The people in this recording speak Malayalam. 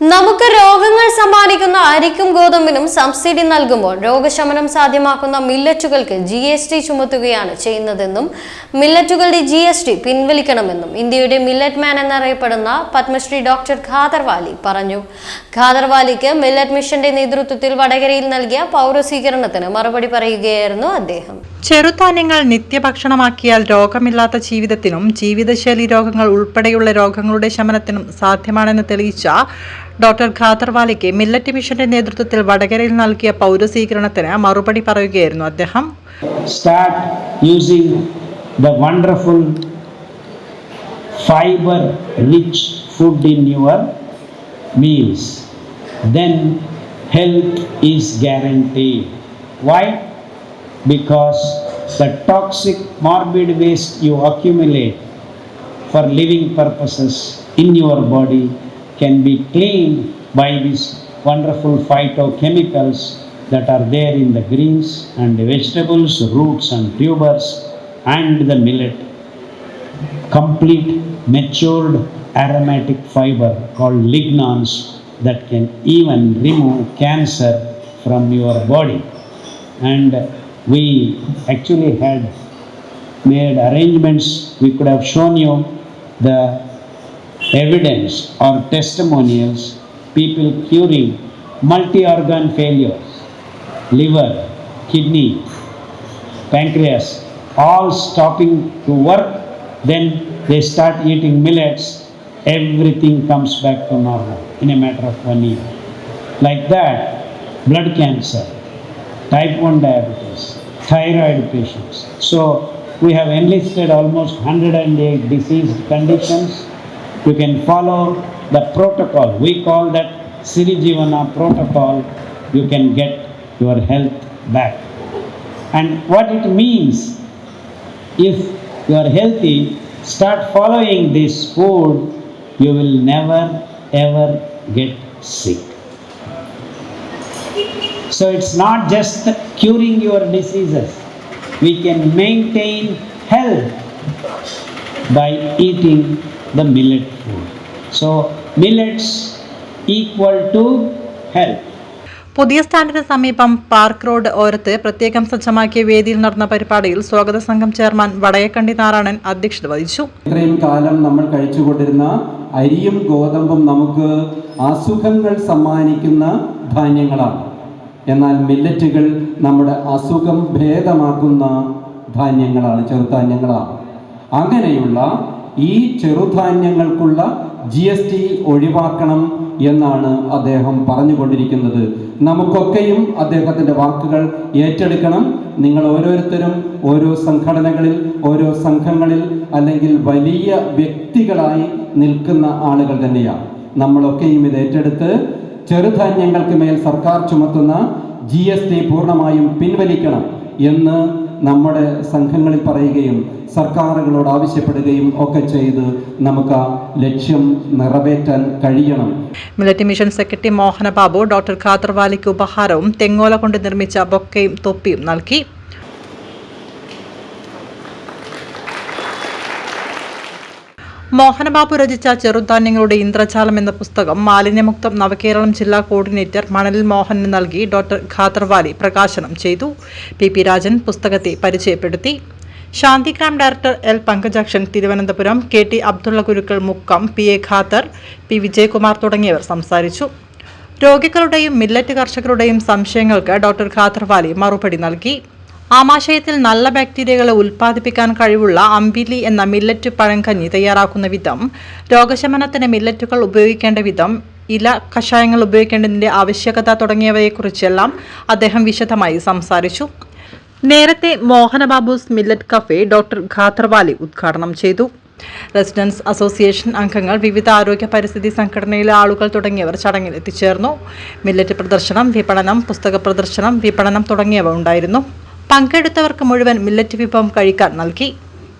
നമുക്ക് രോഗങ്ങൾ സമ്മാനിക്കുന്ന അരിക്കും ഗോതമ്പിനും സബ്സിഡി നൽകുമ്പോൾ രോഗശമനം സാധ്യമാക്കുന്ന മില്ലറ്റുകൾക്ക് ജി എസ് ടി ചുമത്തുകയാണ് ചെയ്യുന്നതെന്നും മില്ലറ്റുകളുടെ ജി എസ് ടി പിൻവലിക്കണമെന്നും ഇന്ത്യയുടെ മില്ലറ്റ് മാൻ എന്നറിയപ്പെടുന്ന പത്മശ്രീ ഡോക്ടർ ഖാദർവാലി പറഞ്ഞു. ഖാദർവാലിക്ക് മില്ലറ്റ് മിഷന്റെ നേതൃത്വത്തിൽ വടകരയിൽ നൽകിയ പൗരസ്വീകരണത്തിന് മറുപടി പറയുകയായിരുന്നു അദ്ദേഹം. ചെറുധാന്യങ്ങൾ നിത്യഭക്ഷണമാക്കിയാൽ രോഗമില്ലാത്ത ജീവിതത്തിനും ജീവിതശൈലി രോഗങ്ങൾ ഉൾപ്പെടെയുള്ള രോഗങ്ങളുടെ ശമനത്തിനും സാധ്യമാണെന്ന് തെളിയിച്ച ഡോക്ടർ ഖാദർവാലിക്ക് മില്ലറ്റ് മിഷന്റെ നേതൃത്വത്തിൽ വടകരയിൽ നൽകിയ പൗരസ്വീകരണത്തിന് മറുപടി പറയുകയായിരുന്നു അദ്ദേഹം. Start using the wonderful fibre rich food in your meals then health is guarantee why? Because the toxic morbid waste you accumulate for living purposes in your body can be cleaned by these wonderful phytochemicals that are there in the greens and the vegetables, roots and tubers and the millet. Complete matured aromatic fiber called lignans that can even remove cancer from your body. And we actually had made arrangements, we could have shown you the evidence or testimonials, people curing multi organ failures, liver, kidney, pancreas, all stopping to work, then they start eating millets, everything comes back to normal in a matter of one year. Like that, blood cancer, type 1 diabetes, thyroid patients. So, we have enlisted almost 108 disease conditions. You can follow the protocol. We call that Sirijivana protocol. You can get your health back. And what it means if you are healthy, start following this food, you will never ever get sick. So it's not just curing your diseases, we can maintain health by eating the millet food. So, millets equal to health. പുതിയ സ്റ്റാൻഡിന് സമീപം പാർക്ക് റോഡ് ഓരത്ത് പ്രത്യേകം സജ്ജമാക്കിയ വേദിയിൽ നടന്ന പരിപാടിയിൽ സ്വാഗത സംഘം ചെയർമാൻ വടയക്കണ്ടി നാരായണൻ അധ്യക്ഷത വഹിച്ചു ഇത്രയും കാലം നമ്മൾ കഴിച്ചുകൊണ്ടിരുന്ന അരിയും ഗോതമ്പും നമുക്ക് അസുഖങ്ങൾ സമ്മാനിക്കുന്ന ധാന്യങ്ങളാണ് എന്നാൽ മില്ലറ്റുകൾ നമ്മുടെ അസുഖം ഭേദമാക്കുന്ന ധാന്യങ്ങളാണ് ചെറുധാന്യങ്ങളാണ്. അങ്ങനെയുള്ള ഈ ചെറുധാന്യങ്ങൾക്കുള്ള ജി എസ് ടി ഒഴിവാക്കണം എന്നാണ് അദ്ദേഹം പറഞ്ഞുകൊണ്ടിരിക്കുന്നത്. നമുക്കൊക്കെയും അദ്ദേഹത്തിന്റെ വാക്കുകൾ ഏറ്റെടുക്കണം. നിങ്ങൾ ഓരോരുത്തരും ഓരോ സംഘടനകളിൽ ഓരോ സംഘങ്ങളിൽ അല്ലെങ്കിൽ വലിയ വ്യക്തികളായി നിൽക്കുന്ന ആളുകൾ തന്നെയാണ്. നമ്മളൊക്കെയും ഇത് ഏറ്റെടുത്ത് ചെറുധാന്യങ്ങൾക്ക് മേൽ സർക്കാർ ചുമത്തുന്ന ജി എസ് ടി പൂർണമായും പിൻവലിക്കണം എന്ന് നമ്മുടെ സംഘങ്ങളിൽ പറയുകയും സർക്കാരുകളോട് ആവശ്യപ്പെടുകയും ഒക്കെ ചെയ്ത് നമുക്ക് ആ ലക്ഷ്യം നിറവേറ്റാൻ കഴിയണം. Military mission secretary Mohanababu doctor ഖാദർവാലിക്ക് ഉപഹാരവും തെങ്ങോല കൊണ്ട് നിർമ്മിച്ച ബൊക്കയും തൊപ്പിയും നൽകി. മോഹനബാബു രചിച്ച ചെറുധാന്യങ്ങളുടെ ഇന്ദ്രജാലം എന്ന പുസ്തകം മാലിന്യമുക്തം നവകേരളം ജില്ലാ കോർഡിനേറ്റർ മണലിൽ മോഹന് നൽകി ഡോക്ടർ ഖാദർവാലി പ്രകാശനം ചെയ്തു. പി പി രാജൻ പുസ്തകത്തെ പരിചയപ്പെടുത്തി. Shantigram director L Pankajakshan Thiruvananthapuram K T Abdulla Gurukkal Mukkam P A Khader P Vijayakumar തുടങ്ങിയവർ സംസാരിച്ചു. രോഗികളുടെയും മില്ലറ്റ് കർഷകരുടെയും സംശയങ്ങൾക്ക് ഡോക്ടർ ഖാദർവാലി മറുപടി നൽകി. ആമാശയത്തിൽ നല്ല ബാക്ടീരിയകളെ ഉൽപ്പാദിപ്പിക്കാൻ കഴിവുള്ള അമ്പിലി എന്ന മില്ലറ്റ് പഴങ്കഞ്ഞി തയ്യാറാക്കുന്ന വിധം രോഗശമനത്തിന് മില്ലറ്റുകൾ ഉപയോഗിക്കേണ്ട വിധം ഇല കഷായങ്ങൾ ഉപയോഗിക്കേണ്ടതിന്റെ ആവശ്യകത തുടങ്ങിയവയെക്കുറിച്ചെല്ലാം അദ്ദേഹം വിശദമായി സംസാരിച്ചു. നേരത്തെ Mohanababu's millet cafe doctor Khadervali ഉദ്ഘാടനം ചെയ്തു. റെസിഡൻസ് അസോസിയേഷൻ അംഗങ്ങൾ വിവിധ ആരോഗ്യ പരിസ്ഥിതി സംഘടനയിലെ ആളുകൾ തുടങ്ങിയവർ ചടങ്ങിൽ എത്തിച്ചേർന്നു. മില്ലറ്റ് പ്രദർശനം വിപണനം പുസ്തക പ്രദർശനം വിപണനം തുടങ്ങിയവ ഉണ്ടായിരുന്നു. പങ്കെടുത്തവർക്ക് മുഴുവൻ മില്ലറ്റ് വിഭവം കഴിക്കാൻ നൽകി.